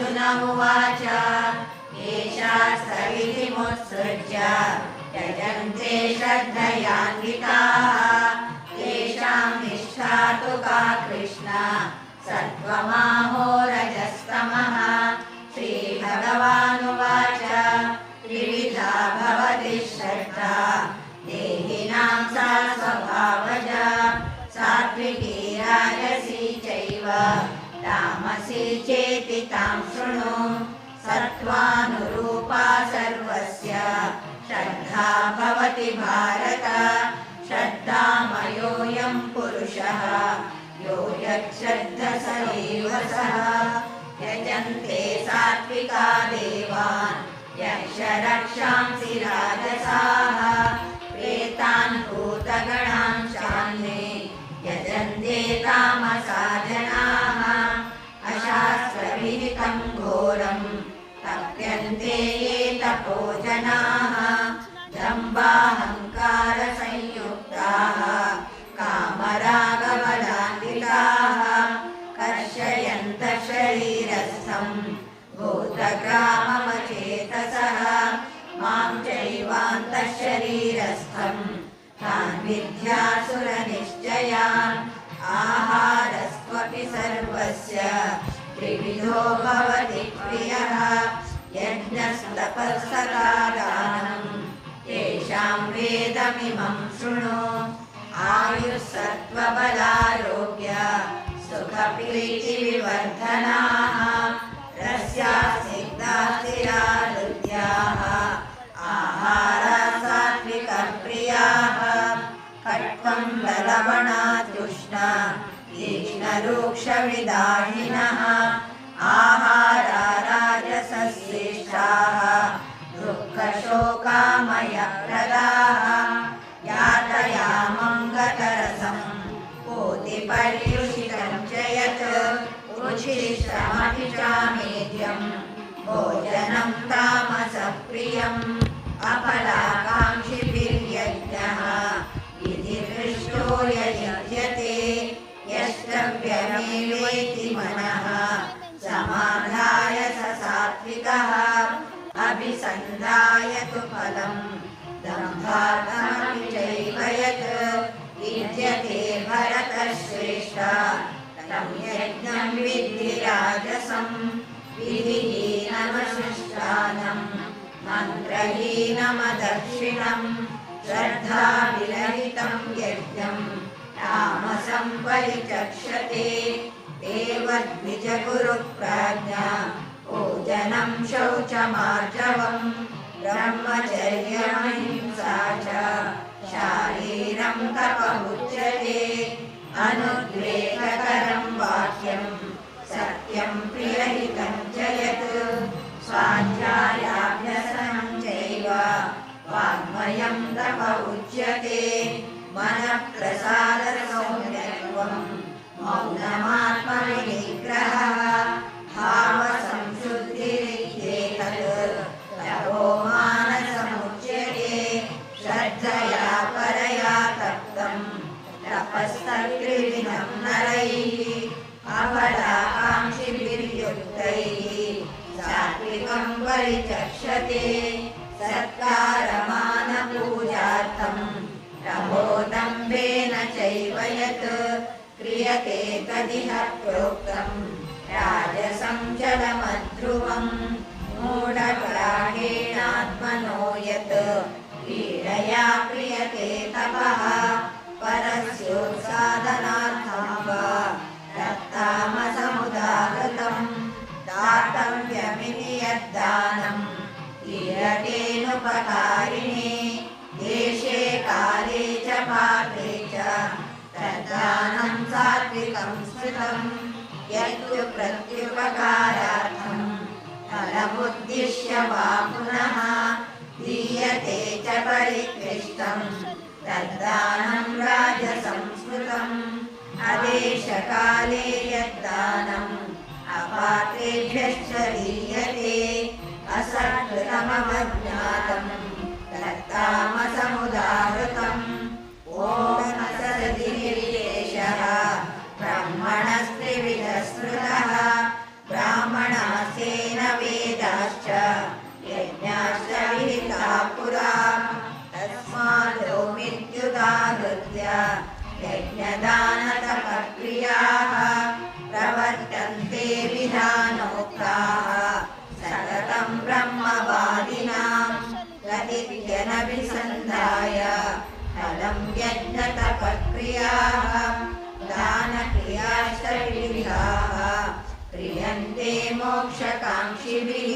अर्जुन उवाच एषा सविधिमुत्सृज्य यजन्ते श्रद्धयान्विताः। तेषां निष्ठा तु का कृष्ण। सत्त्वमाहोरजस्तमः शृणु। सत्त्वानुरूपा सर्वस्य। श्रद्धा भवति भारत। यो यच्छ्रद्ध सः। यजन्ते सात्विका देवान्। यक्षरक्षांसि राजसाः। अशास्त्रविहितं घोरं तप्यन्ते ये तपो जनाः दम्बाहङ्कारसंयुक्ताः कामरागबलान्विताः कर्षयन्तः शरीरस्थं भूतग्राममचेतसः मां चैवान्तः शरीरस्थं तान् विद्यासुरनिश्चयान् आहारस्त्वपि सर्वस्य त्रिविधो भवति प्रियः यज्ञस्तपस्तदादानं तेषां वेदमिमं शृणु आयुः सत्त्वबलारोग्य सुखप्रीतिविवर्धनाः रस्यासिद्धास्तिरारुद्याः आहारा सात्विकप्रियाः कट्वं बलवणातुष्णा तीक्ष्णरूक्षविदाहिनः। आहारा राजसश्रेष्ठाः दुःखशोकामयप्रदाः यातयामं गतरसं पूतिपर्युषितं च यत् उच्छिष्टमपि सात्विकः अभिसन्धाय तु फलम् दम्भागमपि चैव यत् विद्यते भरतश्रेष्ठ तं यज्ञं विद्धि राजसं विधिहीनमनुष्ठानम् मन्त्रहीनमदक्षिणम् श्रद्धाविरहितं यज्ञं तामसं परिचक्षते देवद्विजगुरुप्राज्ञा पूजनं शौचमार्जवम् ब्रह्मचर्यमहिंसा च शारीरं तपमुच्यते अनुद्वेगकरं वाक्यं सत्यं प्रियहितं च यत् स्वाध्यायाभ्यसनं चैव वाङ्मयं तप उच्यते मनःप्रसादसौम्यत्वं मौनमात्मविनिग्रहः तपस्तत्त्रिविधं नरैः अफलाकाङ्क्षिभिर्युक्तैः सात्विकं परिचक्षते सत्कारमानपूजार्थं प्रबोदम्बेन चैव यत् क्रियते तदिह प्रोक्तं राजसं चलमध्रुवम् मूढग्राहेणात्मनो दातव्यमिति यद्दानं क्रियतेनुपकारिणे देशे काले च पात्रे च तद्दानं सात्विकं स्मृतम् यत्तु प्रत्युपकारार्थं फलमुद्दिश्य वा पुनः दीयते च परिकृष्टं तद्दानं राजसंस्मृतम् अदेशकाले यद्दानम् अपात्रेभ्यश्च दीयते असत्कृतमवज्ञातं तत्तामसमुदाहृतम् जनभिसन्धाय फलं यज्ञतपक्रियाः दानक्रियाश्च विविधाः प्रियन्ते मोक्षकाङ्क्षिभिः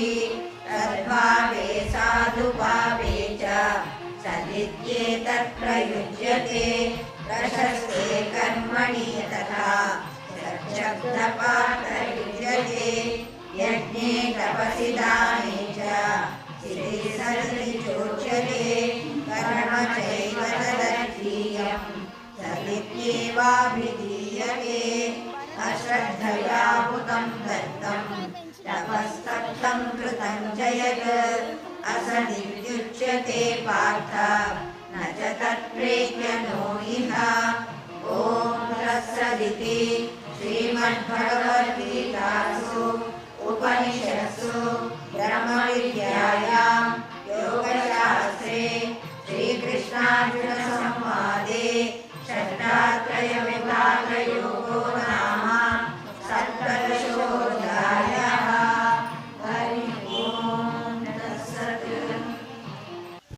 तद्भावे साधुभावे च सदित्येतत्प्रयुज्यते प्रशस्ते कर्मणि तथा सशब्दपातरि अश्रद्धया हुतं दत्तं तपस्तप्तं कृतं च यत् असदित्युच्यते पार्थ न च तत्प्रेत्य नो इह ॐ तत्सदिति श्रीमद्भगवद्गीतासु उपनिषत्सु ब्रह्मविद्यायां योगशास्त्रे श्रीकृष्णार्जुनसंवादे षट्टात्रयविभागयोगो